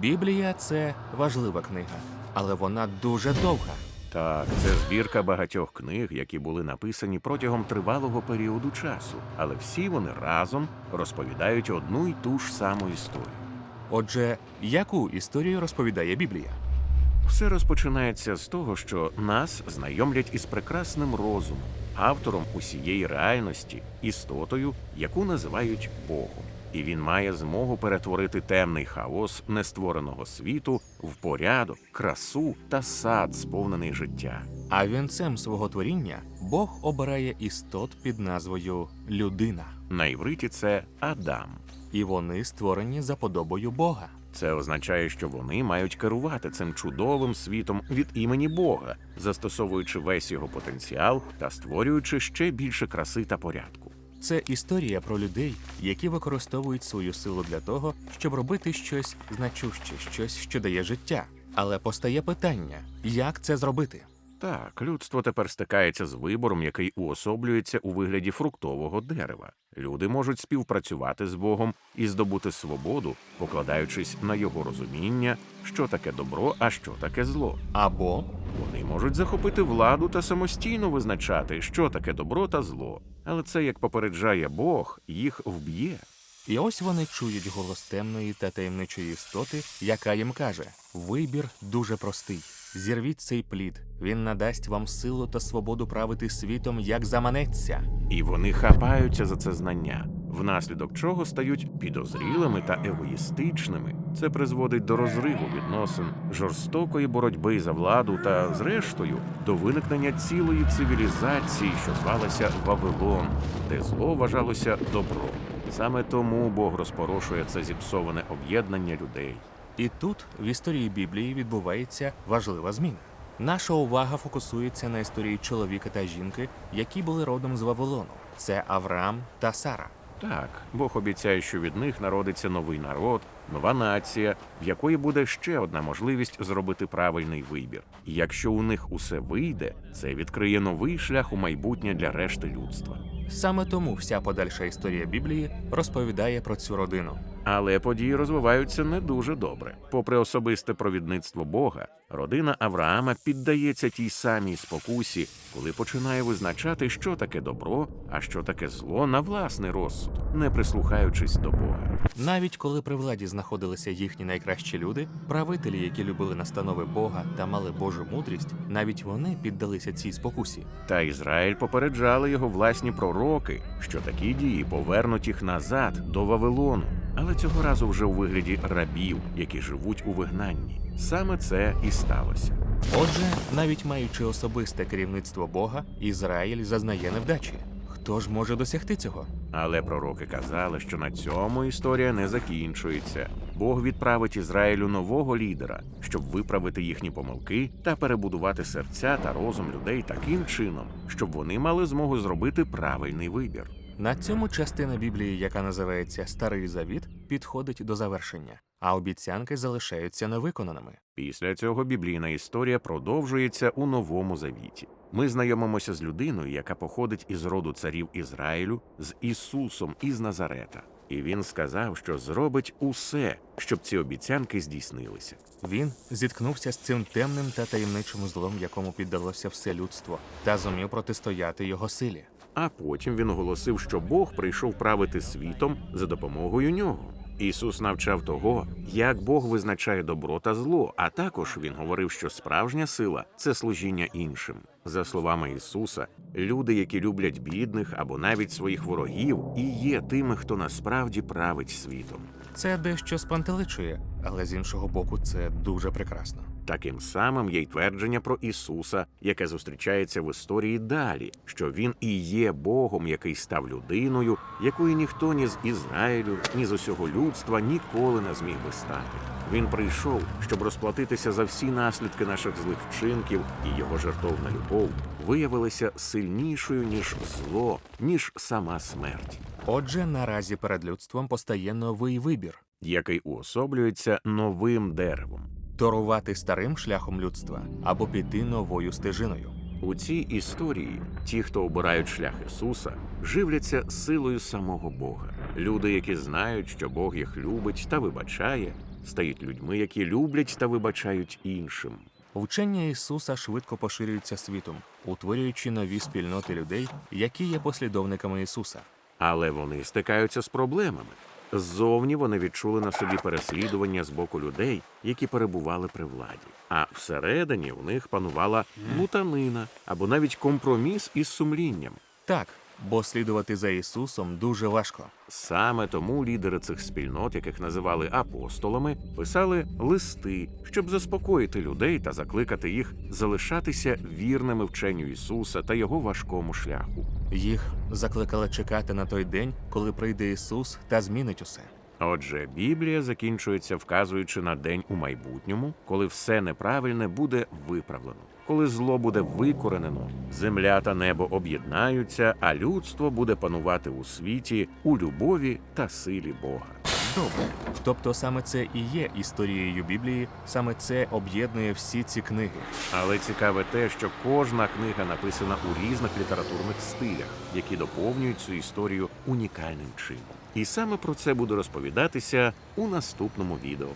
Біблія це важлива книга, але вона дуже довга. Так, це збірка багатьох книг, які були написані протягом тривалого періоду часу, але всі вони разом розповідають одну й ту ж саму історію. Отже, яку історію розповідає Біблія? Все розпочинається з того, що нас знайомлять із прекрасним розумом, автором усієї реальності, істотою, яку називають Богом. І він має змогу перетворити темний хаос нествореного світу в порядок, красу та сад, сповнений життя. А вінцем свого творіння Бог обирає істот під назвою людина, На івриті це Адам. і вони створені за подобою Бога. Це означає, що вони мають керувати цим чудовим світом від імені Бога, застосовуючи весь його потенціал та створюючи ще більше краси та порядку. Це історія про людей, які використовують свою силу для того, щоб робити щось значуще, щось, що дає життя. Але постає питання, як це зробити? Так, людство тепер стикається з вибором, який уособлюється у вигляді фруктового дерева. Люди можуть співпрацювати з Богом і здобути свободу, покладаючись на його розуміння, що таке добро, а що таке зло. Або Вони можуть захопити владу та самостійно визначати, що таке добро та зло. Але це, як попереджає Бог, їх вб'є. і ось вони чують голос темної та таємничої істоти, яка їм каже: вибір дуже простий. Зірвіть цей плід, він надасть вам силу та свободу правити світом, як заманеться. І вони хапаються за це знання, внаслідок чого стають підозрілими та егоїстичними. Це призводить до розриву відносин, жорстокої боротьби за владу та, зрештою, до виникнення цілої цивілізації, що звалася Вавилон, де зло вважалося добром. Саме тому Бог розпорошує це зіпсоване об'єднання людей. І тут в історії Біблії відбувається важлива зміна. Наша увага фокусується на історії чоловіка та жінки, які були родом з Вавилону. Це Авраам та Сара. Так, Бог обіцяє, що від них народиться новий народ, нова нація, в якої буде ще одна можливість зробити правильний вибір. І якщо у них усе вийде, це відкриє новий шлях у майбутнє для решти людства. Саме тому вся подальша історія Біблії розповідає про цю родину. Але події розвиваються не дуже добре. Попри особисте провідництво Бога, родина Авраама піддається тій самій спокусі, коли починає визначати, що таке добро, а що таке зло на власний розсуд, не прислухаючись до Бога. Навіть коли при владі знаходилися їхні найкращі люди, правителі, які любили настанови Бога та мали Божу мудрість, навіть вони піддалися цій спокусі. Та Ізраїль попереджали його власні пророки, що такі дії повернуть їх назад до Вавилону, але цього разу вже у вигляді рабів, які живуть у вигнанні. Саме це і сталося. Отже, навіть маючи особисте керівництво Бога, Ізраїль зазнає невдачі. Хто ж може досягти цього? Але пророки казали, що на цьому історія не закінчується. Бог відправить Ізраїлю нового лідера, щоб виправити їхні помилки та перебудувати серця та розум людей таким чином, щоб вони мали змогу зробити правильний вибір. На цьому частина Біблії, яка називається Старий Завіт, підходить до завершення, а обіцянки залишаються невиконаними. Після цього біблійна історія продовжується у новому завіті. Ми знайомимося з людиною, яка походить із роду царів Ізраїлю, з Ісусом із Назарета. І він сказав, що зробить усе, щоб ці обіцянки здійснилися. Він зіткнувся з цим темним та таємничим злом, якому піддалося все людство, та зумів протистояти його силі. А потім він оголосив, що Бог прийшов правити світом за допомогою нього. Ісус навчав того, як Бог визначає добро та зло, а також він говорив, що справжня сила це служіння іншим. За словами Ісуса, люди, які люблять бідних або навіть своїх ворогів, і є тими, хто насправді править світом. Це дещо спантеличує, але з іншого боку, це дуже прекрасно. Таким самим є й твердження про Ісуса, яке зустрічається в історії далі, що він і є Богом, який став людиною, якої ніхто ні з Ізраїлю, ні з усього людства ніколи не зміг би стати. Він прийшов, щоб розплатитися за всі наслідки наших злих вчинків, і його жертовна любов виявилася сильнішою ніж зло, ніж сама смерть, Отже, наразі перед людством постає новий вибір який уособлюється новим деревом. Торувати старим шляхом людства або піти новою стежиною. У цій історії ті, хто обирають шлях Ісуса, живляться силою самого Бога. Люди, які знають, що Бог їх любить та вибачає, стають людьми, які люблять та вибачають іншим. Вчення Ісуса швидко поширюється світом, утворюючи нові спільноти людей, які є послідовниками Ісуса. Але вони стикаються з проблемами. Ззовні вони відчули на собі переслідування з боку людей, які перебували при владі. А всередині у них панувала лутанина або навіть компроміс із сумлінням. Так, бо слідувати за Ісусом дуже важко. Саме тому лідери цих спільнот, яких називали апостолами, писали листи, щоб заспокоїти людей та закликати їх залишатися вірними вченню Ісуса та його важкому шляху. Їх закликали чекати на той день, коли прийде Ісус та змінить усе. Отже, Біблія закінчується, вказуючи на день у майбутньому, коли все неправильне буде виправлено, коли зло буде викоренено, земля та небо об'єднаються, а людство буде панувати у світі у любові та силі Бога. Добре. Тобто саме це і є історією Біблії, саме це об'єднує всі ці книги. Але цікаве те, що кожна книга написана у різних літературних стилях, які доповнюють цю історію унікальним чином. І саме про це буде розповідатися у наступному відео.